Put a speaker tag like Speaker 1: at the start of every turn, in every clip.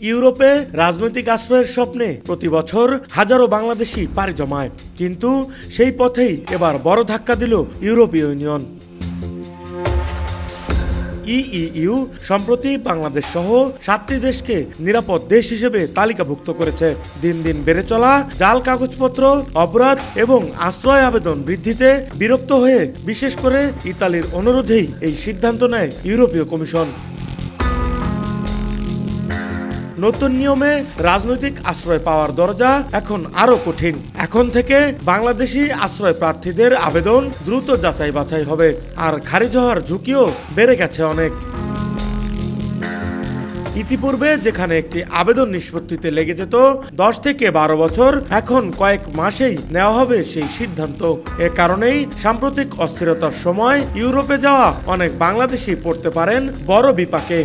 Speaker 1: ইউরোপে রাজনৈতিক আশ্রয়ের স্বপ্নে প্রতি বছর হাজারো বাংলাদেশি পাড়ি জমায়। কিন্তু সেই পথেই এবার বড় ধাক্কা দিল ইউরোপীয় ইউনিয়ন। ইইউ সম্প্রতি বাংলাদেশ সহ সাতটি দেশকে নিরাপদ দেশ হিসেবে তালিকাভুক্ত করেছে। দিন দিন বেড়ে চলা জাল কাগজপত্র, অপরাধ এবং আশ্রয় আবেদন বৃদ্ধিতে বিরক্ত হয়ে বিশেষ করে ইতালির অনুরোধেই এই সিদ্ধান্ত নেয় ইউরোপীয় কমিশন। নতুন নিয়মে রাজনৈতিক আশ্রয় পাওয়ার দরজা এখন আরও কঠিন। এখন থেকে বাংলাদেশি আশ্রয় প্রার্থীদের আবেদন দ্রুত যাচাই বাছাই হবে, আর খারিজ হওয়ার ঝুঁকিও বেড়ে গেছে অনেক। ইতিপূর্বে যেখানে একটি আবেদন নিষ্পত্তিতে লেগে যেত, দশ থেকে বারো বছর এখন কয়েক মাসেই নেওয়া হবে সেই সিদ্ধান্ত। এ কারণেই সাম্প্রতিক অস্থিরতার সময় ইউরোপে যাওয়া অনেক বাংলাদেশি পড়তে পারেন বড় বিপাকে।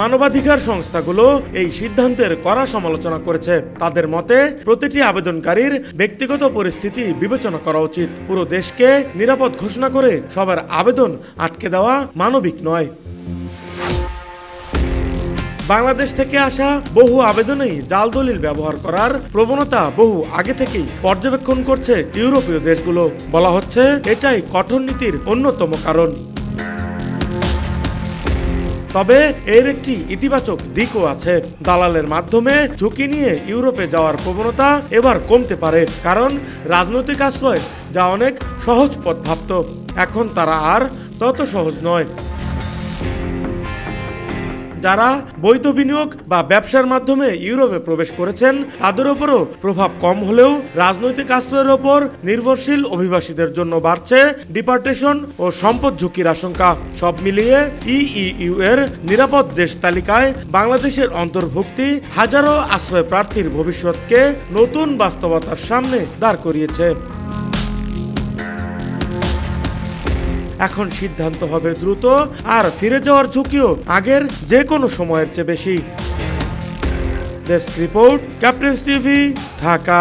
Speaker 1: মানবাধিকার সংস্থাগুলো এই সিদ্ধান্তের কড়া সমালোচনা করেছে। তাদের মতে, প্রতিটি আবেদনকারীর ব্যক্তিগত পরিস্থিতি বিবেচনা করা উচিত। পুরো দেশকে নিরাপদ ঘোষণা করে সবার আবেদন আটকে দেওয়া মানবিক নয়। বাংলাদেশ থেকে আসা বহু আবেদনেই জাল দলিল ব্যবহার করার প্রবণতা বহু আগে থেকেই পর্যবেক্ষণ করছে ইউরোপীয় দেশগুলো। বলা হচ্ছে, এটাই কঠোর নীতির অন্যতম কারণ। তবে এর একটি ইতিবাচক দিকও আছে। দালালের মাধ্যমে ঝুঁকি নিয়ে ইউরোপে যাওয়ার প্রবণতা এবার কমতে পারে, কারণ রাজনৈতিক আশ্রয় যা অনেক সহজ পথ ভাবত। এখন তারা আর তত সহজ নয়। যারা বৈধ বিনিয়োগ বা ব্যবসার মাধ্যমে ইউরোপে প্রবেশ করেছেন, তাদের উপরও প্রভাব কম হলেও রাজনৈতিক আশ্রয়ের ওপর নির্ভরশীল অভিবাসীদের জন্য বাড়ছে ডিপার্টেশন ও সম্পদ ঝুঁকির আশঙ্কা। সব মিলিয়ে ইইউ এর নিরাপদ দেশ তালিকায় বাংলাদেশের অন্তর্ভুক্তি হাজারো আশ্রয় প্রার্থীর ভবিষ্যৎকে নতুন বাস্তবতার সামনে দাঁড় করিয়েছে। এখন সিদ্ধান্ত হবে দ্রুত, আর ফিরে যাওয়ার ঝুঁকিও আগের যে কোনো সময়ের চেয়ে বেশি। Desk report, captains TV, Dhaka.